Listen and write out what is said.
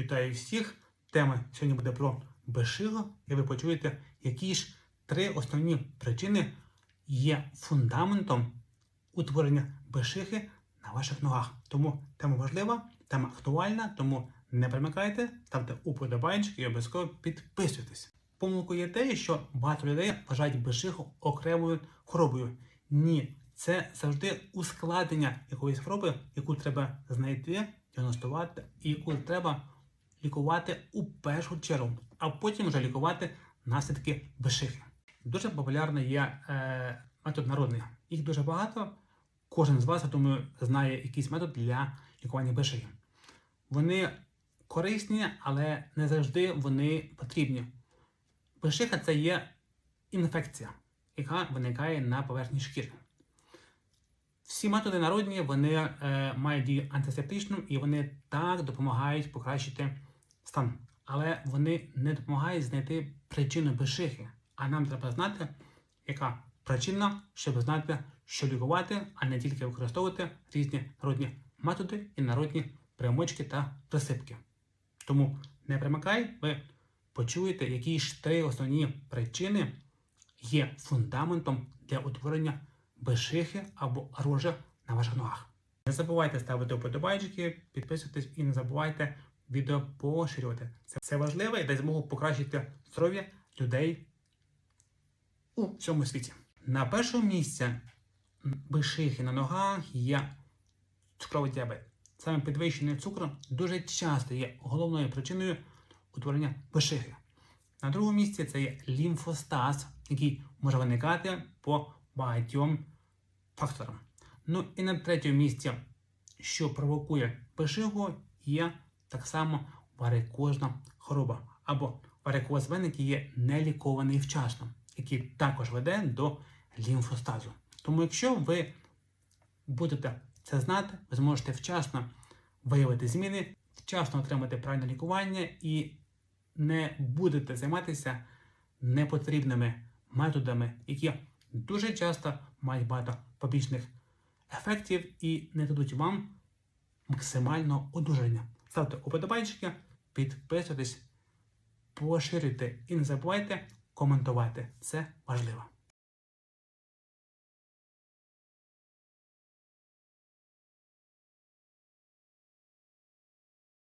Вітаю всіх! Тема сьогодні буде про безшило, і ви почуєте, які ж три основні причини є фундаментом утворення безшихи на ваших ногах. Тому тема важлива, тема актуальна, тому не примикайте, ставте уподобайки і обов'язково підписуйтесь. Помилкою є те, що багато людей вважають безшиху окремою хворобою. Ні, це завжди ускладнення якоїсь хвороби, яку треба знайти, діагностувати і яку треба лікувати у першу чергу, а потім вже лікувати наслідки безшихи. Дуже популярний є е, метод народний. Їх дуже багато. Кожен з вас, я думаю, знає якийсь метод для лікування безшихи. Вони корисні, але не завжди вони потрібні. Безшиха це є інфекція, яка виникає на поверхні шкіри. Всі методи народні вони е, мають дію антисептичну і вони так допомагають покращити стан. Але вони не допомагають знайти причину безшихи. А нам треба знати, яка причина, щоб знати, що лікувати, а не тільки використовувати різні народні методи і народні примочки та присипки. Тому не примикай, ви почуєте, які ж три основні причини є фундаментом для утворення безшихи або рожа на ваших ногах. Не забувайте ставити вподобайки, підписуйтесь і не забувайте відео поширювати. Це все важливо і дасть змогу покращити здоров'я людей у цьому світі. На першому місці безшихи на ногах є цукровий діабет. Саме підвищений цукру дуже часто є головною причиною утворення безшихи. На другому місці це є лімфостаз, який може виникати по багатьом факторам. Ну і на третьому місці, що провокує безшиху, є так само варикозна хвороба або варикоз вен, є нелікований вчасно, який також веде до лімфостазу. Тому, якщо ви будете це знати, ви зможете вчасно виявити зміни, вчасно отримати правильне лікування і не будете займатися непотрібними методами, які дуже часто мають багато побічних ефектів і не дадуть вам максимального одужання. Ставте уподобайки, підписуйтесь, поширюйте і не забувайте коментувати. Це важливо.